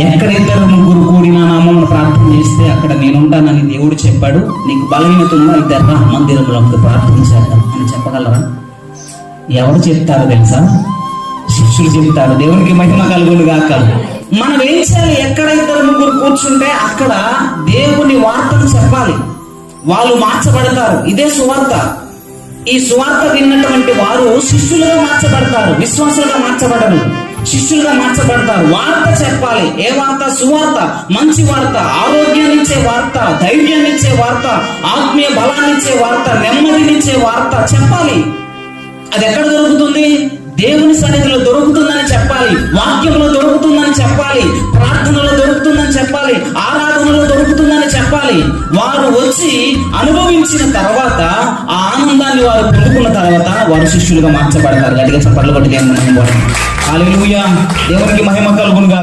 ఎక్కడ ఇద్దరు ముగ్గురు కూడి నామమును ప్రార్థన చేస్తే అక్కడ నేనుంటానని దేవుడు చెప్పాడు. నీకు బలహీనత ఉందా ఇద్దరు రా మందిరంలో ప్రార్థన చేద్దాం అని చెప్పగలరా? ఎవరు చెప్తారు తెలుసా? శిష్యులు చెప్తారు దేవునికి మహిమ కలుగులు కాక మనం ఏం చేయాలి? ఎక్కడ ఇద్దరు ముగ్గురు కూర్చుంటే అక్కడ దేవుని వార్తను చెప్పాలి. వాళ్ళు మార్చబడతారు. ఇదే సువార్త. ఈ సువార్త విన్నటువంటి వారు శిష్యులుగా మార్చబడతారు విశ్వాసులుగా మార్చబడరు. శిష్యులుగా మార్చబడతారు. వార్త చెప్పాలి. ఏ వార్త? సువార్త. మంచి వార్త. ఆరోగ్యాన్నిచ్చే వార్త. ధైర్యాన్నిచ్చే వార్త. ఆత్మీయ బలాన్నిచ్చే వార్త. నెమ్మదినిచ్చే వార్త. చెప్పాలి. అది ఎక్కడ దొరుకుతుంది? దేవుని సన్నిధిలో దొరుకుతుందని చెప్పాలి. వాక్యంలో దొరుకుతుందని చెప్పాలి. ప్రార్థనలో దొరుకుతుందని చెప్పాలి. ఆరాధనలో దొరుకుతుందని చెప్పాలి. వారు వచ్చి అనుభవించిన తర్వాత ఆ ఆనందాన్ని వారు పొందుకున్న తర్వాత వారు శిష్యులుగా మార్చబడతారు. గట్టిగా చప్పట్లు కొట్టి దేవుని మహిమ దేవునికి మహిమ కలుగునుగా